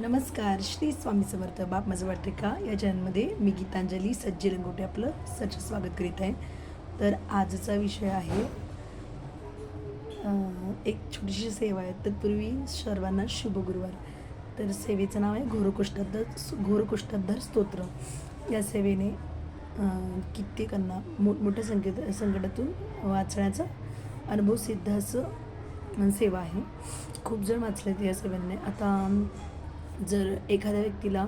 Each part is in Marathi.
नमस्कार श्री स्वामी समर्थ बाप माझं वाटते का? या चॅनलमध्ये मी गीतांजली सज्जी रंगोटे आपलं सच स्वागत करीत आहे. तर आजचा विषय आहे एक छोटीशी सेवा आहे. तत्पूर्वी सर्वांना शुभ गुरुवार. तर सेवेचं नाव आहे घोरकुष्ठाध्र घोरकुष्ठाध्र स्तोत्र. या सेवेने कित्येकांना मोठमोठ्या संकेत संकटातून वाचण्याचा अनुभव सिद्ध असं सेवा आहे. खूप जण वाचलेत या सेवेने. आता जर एखाद्या व्यक्तीला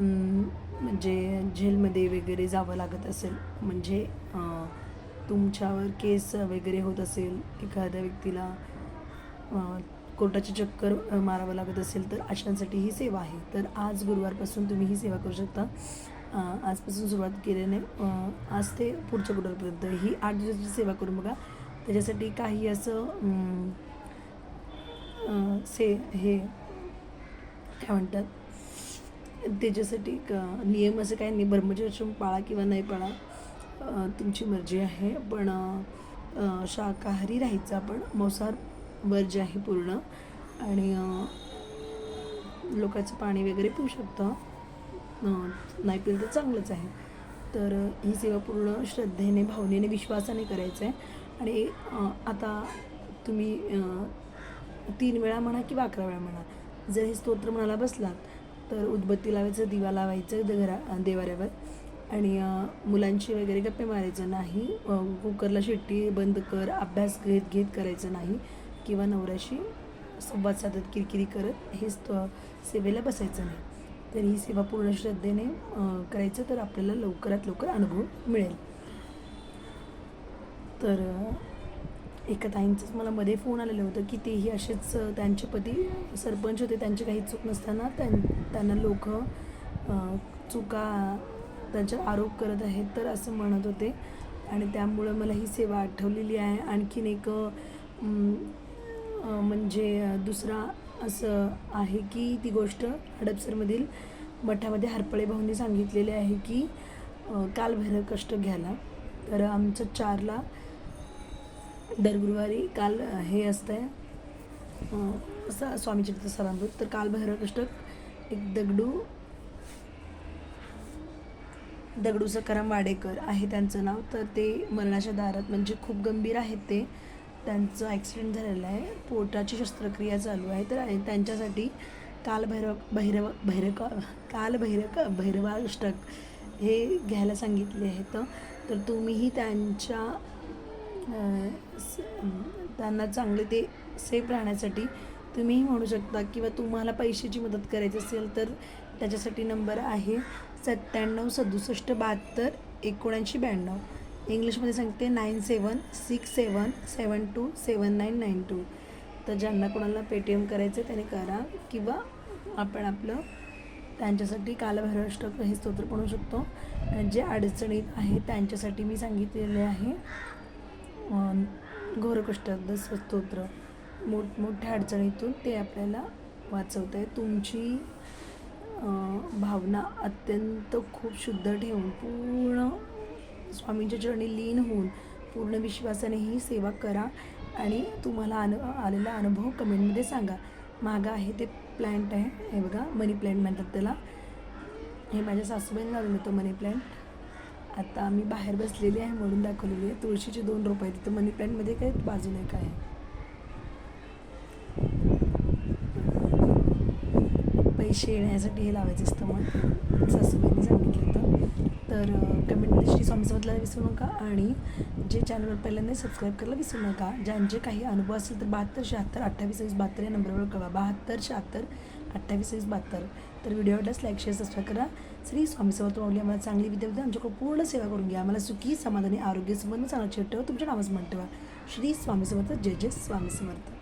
म्हणजे जेलमध्ये वगैरे जावं लागत असेल म्हणजे तुमच्यावर केस वगैरे होत असेल एखाद्या व्यक्तीला कोर्टाचे चक्कर मारावं लागत असेल तर अशांसाठी ही सेवा आहे. तर आज गुरुवारपासून तुम्ही ही सेवा करू शकता. आजपासून सुरुवात केल्याने आज ते पुढच्या गुरुवारपर्यंत ही आठ दिवसाची सेवा करून बघा. त्याच्यासाठी काही असं से हे काय म्हणतात? त्याच्यासाठी क नियम असं काही नाही. ब्रह्मचर्य पाळा किंवा नाही पाळा तुमची मर्जी आहे. पण शाकाहारी राहायचं आपण. मांसाहार वर्ज आहे पूर्ण. आणि लोकांचं पाणी वगैरे पिऊ शकतं. नाही पिलं तर चांगलंच आहे. तर ही सेवा पूर्ण श्रद्धेने भावनेने विश्वासाने करायचं आहे. आणि आता तुम्ही तीन वेळा म्हणा किंवा अकरा वेळा म्हणा जर हे स्तोत्र म्हणाला बसलात तर उदबत्ती लावायचं दिवा लावायचं द- घरा देवाऱ्यावर. आणि मुलांची वगैरे गप्पे मारायचं नाही कुकरला शिट्टी बंद कर अभ्यास घेत घेत करायचं नाही किंवा नवऱ्याशी संवाद साधत किरकिरी करत हे स्त सेवेला बसायचं नाही. तर ही सेवा पूर्ण श्रद्धेने करायचं तर आपल्याला लवकरात लवकर अनुभव मिळेल. तर एका ताईंचंच मला मध्ये फोन आलेलं होतं की तेही असेच त्यांचे पती सरपंच होते त्यांची काही चूक नसताना त्यां त्यांना लोक चुका त्यांच्यावर आरोप करत आहेत तर असं म्हणत होते. आणि त्यामुळं मला ही सेवा आठवलेली आहे. आणखीन एक म्हणजे दुसरा असं आहे की ती गोष्ट हडपसरमधील मठामध्ये हरपळे भाऊंनी सांगितलेले आहे की अं, कालभैरव कष्ट घ्यायला. तर आमचं चारला दर गुरुवारी काल हे असतं आहे असं स्वामी चरित्र सरामृत तर काल भैरवकष्टक एक दगडू दगडू सकाराम वाडेकर आहे त्यांचं नाव. तर ते मरणाच्या दारात म्हणजे खूप गंभीर आहेत ते. त्यांचं ॲक्सिडेंट झालेलं आहे. पोटाची शस्त्रक्रिया चालू आहे. तर त्यांच्यासाठी काल भैरव भैरव भैरक काल भैरक भैरवाष्टक हे घ्यायला सांगितले आहेत. तर तुम्हीही त्यांच्या त्यांना चांगले ते सेफ राहण्यासाठी तुम्हीही म्हणू शकता किंवा तुम्हाला पैशाची मदत करायची असेल तर त्याच्यासाठी नंबर आहे सत्त्याण्णव सदुसष्ट बहात्तर एकोणऐंशी ब्याण्णव. इंग्लिशमध्ये सांगते nine seven six seven seven two seven nine nine two तर ज्यांना कोणाला पेटीएम करायचं आहे त्याने करा किंवा आपण आपलं त्यांच्यासाठी कालभैरवाष्टक हे स्तोत्र म्हणू शकतो. जे अडचणीत आहे त्यांच्यासाठी मी सांगितलेले आहे. अं, स्वस्तोत्र स्तोत्र मोठमोठ्या अडचणीतून ते आपल्याला वाचवत आहे तुमची भावना अत्यंत खूप शुद्ध ठेवून पूर्ण स्वामींच्या चरणी लीन होऊन पूर्ण विश्वासाने ही सेवा करा आणि तुम्हाला अनु आलेला अनुभव कमेंटमध्ये सांगा. मागं आहे ते प्लॅन्ट आहे हे बघा मनी प्लॅन्ट म्हणतात त्याला. हे माझ्या सासूबाईंना आलेलं होतं मनी प्लॅन्ट. आता आम्ही बाहेर बसलेली आहे म्हणून दाखवलेली आहे. तुळशीचे दोन रोप आहेत. तिथं मनी प्लॅन्टमध्ये काय बाजूला काय? पैसे येण्यासाठी हे लावायचं असतं मग. सासूबाईंनी सांगितलं होतं. तर कमेंटमध्ये श्री स्वामी समजला विसरू नका आणि जे चॅनलवर पहिल्यांदा सबस्क्राईब करायला विसरू नका. ज्यांचे काही अनुभव असेल तर बहात्तर शहात्तर अठ्ठावीस वीस बहात्तर या नंबरवर कळवा. बहात्तर शहात्तर अठ्ठावीस वीस बहात्तर. तर व्हिडिओ आवडल्यास लाईक शेअर सबस्क्राईब करा. श्री स्वामी समर्थ माऊली आम्हाला चांगली विद्या विद्या आमच्याकडे पूर्ण सेवा करून घ्या. आम्हाला सुखी समाधानी आरोग्य संबंध चांगला ठेवा तुमच्या नावाच म्हणतो श्री स्वामी समर्थ जय जय स्वामी समर्थ.